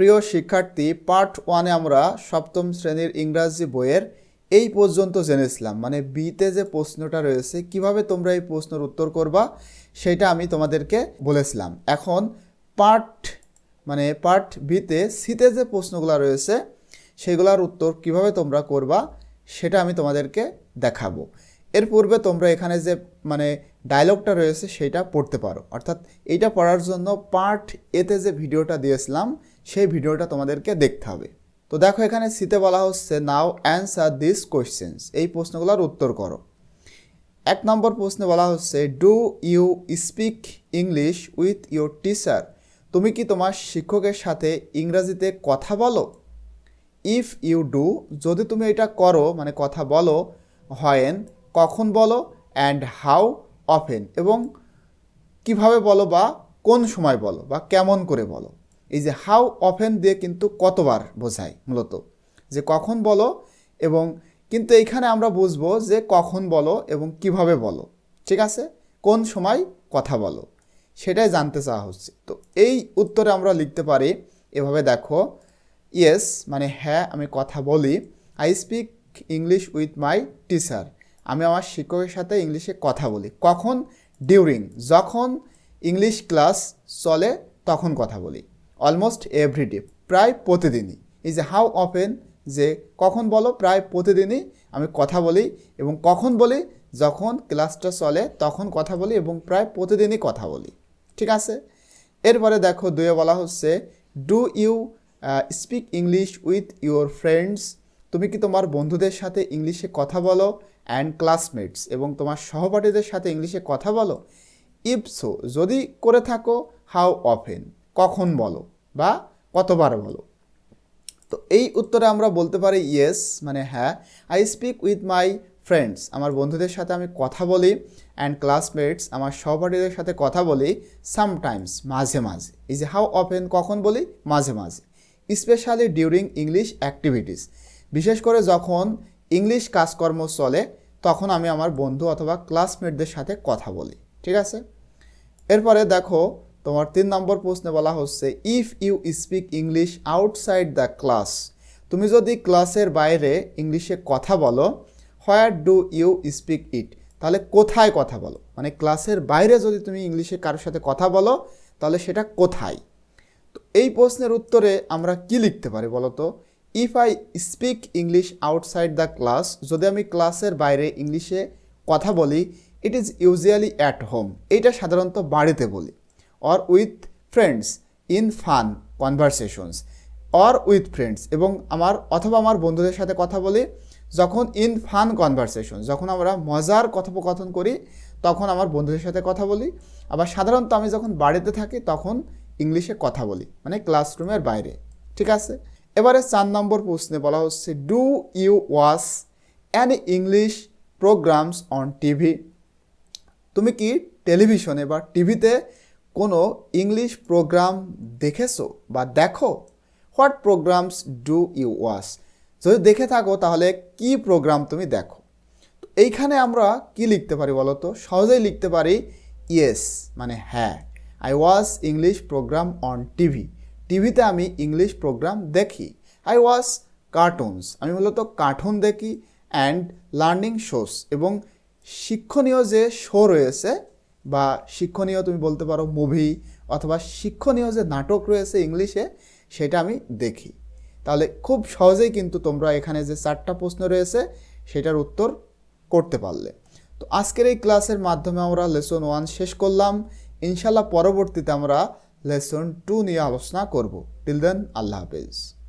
প্রিয় শিক্ষার্থী পার্ট ওয়ানে আমরা সপ্তম শ্রেণির ইংরাজি বইয়ের এই পর্যন্ত জেনেছিলাম। মানে বিতে যে প্রশ্নটা রয়েছে, কীভাবে তোমরা এই প্রশ্নের উত্তর করবা, সেটা আমি তোমাদেরকে বলেছিলাম। এখন পার্ট মানে পার্ট বিতে সিতে যে প্রশ্নগুলো রয়েছে, সেগুলোর উত্তর কীভাবে তোমরা করবা, সেটা আমি তোমাদেরকে দেখাবো। এর পূর্বে তোমরা এখানে যে মানে ডায়লগটা রয়েছে সেটা পড়তে পারো। অর্থাৎ এইটা পড়ার জন্য পার্ট এতে যে ভিডিওটা দিয়েছিলাম, সেই ভিডিওটা তোমাদেরকে দেখতে হবে। তো দেখো এখানে সিতে বলা হচ্ছে নাও অ্যান্সার দিস কোয়েশ্চেন্স এই প্রশ্নগুলোর উত্তর করো। এক নম্বর প্রশ্নে বলা হচ্ছে do you speak English with your teacher তুমি কি তোমার শিক্ষকের সাথে ইংরাজিতে কথা বলো? ইফ ইউ ডু যদি তুমি এটা করো মানে কথা বলো হয়েন কখন বলো? অ্যান্ড হাউ অফেন এবং কীভাবে বলো বা কোন সময় বলো বা কেমন করে বলো? এই যে হাউ অফেন দিয়ে কিন্তু কতবার বোঝায় মূলত? যে কখন বলো এবং কিন্তু এইখানে আমরা বুঝব যে কখন বলো এবং কীভাবে বলো। ঠিক আছে? কোন সময় কথা বলো? সেটাই জানতে চাওয়া হচ্ছে। তো এই উত্তরে আমরা লিখতে পারি, এভাবে দেখো ইয়েস মানে হ্যাঁ আমি কথা বলি। I speak English with my teacher আমি আমার শিক্ষকের সাথে ইংলিশে কথা বলি। কখন? ডিউরিং যখন ইংলিশ ক্লাস চলে তখন কথা বলি। অলমোস্ট এভরিডে প্রায় প্রতিদিনই। যে হাউ অফেন যে কখন বলো, প্রায় প্রতিদিনই আমি কথা বলি এবং কখন বলি, যখন ক্লাসটা চলে তখন কথা বলি এবং প্রায় প্রতিদিনই কথা বলি। ঠিক আছে? এরপরে দেখো, দুয়ে বলা হচ্ছে do you speak English with your friends তুমি কি তোমার বন্ধুদের সাথে ইংলিশে কথা বলো? অ্যান্ড ক্লাসমেটস এবং তোমার সহপাঠীদের সাথে ইংলিশে কথা বলো। ইফ সো যদি করে থাকো হাউ অফেন কখন বলো? বা কতবার বলো? তো এই উত্তরে আমরা বলতে পারি ইয়েস মানে হ্যাঁ। I speak with my friends আমার বন্ধুদের সাথে আমি কথা বলি অ্যান্ড ক্লাসমেটস আমার সহপাঠীদের সাথে কথা বলি সামটাইমস মাঝে মাঝে। এই যে হাউ অফেন কখন বলি? মাঝে মাঝে। স্পেশালি ডিউরিং ইংলিশ অ্যাক্টিভিটিস বিশেষ করে যখন ইংলিশ কাজকর্ম চলে, তখন আমি আমার বন্ধু অথবা ক্লাসমেটদের সাথে কথা বলি, ঠিক আছে? এরপরে দেখো, তোমার তিন নম্বর প্রশ্নে বলা হচ্ছে if you speak English outside the class তুমি যদি ক্লাসের বাইরে ইংলিশে কথা বলো where do you speak it তাহলে কোথায় কথা বলো? মানে ক্লাসের বাইরে যদি তুমি ইংলিশে কারোর সাথে কথা বলো, তাহলে সেটা কোথায়? তো এই প্রশ্নের উত্তরে আমরা কি লিখতে পারি বলো তো? If I speak English outside the class যদি আমি ক্লাসের বাইরে ইংলিশে কথা বলি it is usually at home এইটা সাধারণত বাড়িতে বলি। Or with friends in fun conversations or with friends এবং আমার অথবা আমার বন্ধুদের সাথে কথা বলি, যখন ইন ফান কনভারসেশন যখন আমরা মজার কথোপকথন করি, তখন আমার বন্ধুদের সাথে কথা বলি। আবার সাধারণত আমি যখন বাড়িতে থাকি, তখন ইংলিশে কথা বলি মানে ক্লাসরুমের বাইরে। ঠিক আছে? এবারে চার নম্বর প্রশ্নে বলা হচ্ছে do you watch an English programs on TV তুমি কি টেলিভিশনে বা টিভিতে কোনো ইংলিশ প্রোগ্রাম দেখেছ বা দেখো? What programs do you watch যদি দেখে থাকো, তাহলে কি প্রোগ্রাম তুমি দেখো? তো এইখানে আমরা কি লিখতে পারি বলো তো? সহজেই লিখতে পারি ইয়েস মানে হ্যাঁ I watch English program on TV টিভিতে আমি ইংলিশ প্রোগ্রাম দেখি। আই ওয়াচ কার্টুনস আমি মূলত কার্টুন দেখি অ্যান্ড লার্নিং শোস এবং শিক্ষণীয় যে শো রয়েছে বা শিক্ষণীয় তুমি বলতে পারো মুভি অথবা শিক্ষণীয় যে নাটক রয়েছে ইংলিশে, সেটা আমি দেখি। তাহলে খুব সহজেই কিন্তু তোমরা এখানে যে চারটা প্রশ্ন রয়েছে, সেটার উত্তর করতে পারলে। তো আজকের এই ক্লাসের মাধ্যমে আমরা লেসন ওয়ান শেষ করলাম। ইনশাল্লাহ পরবর্তীতে আমরা লেসন টু নিয়ে আলোচনা করব। টিল দেন আল্লাহ হাফেজ।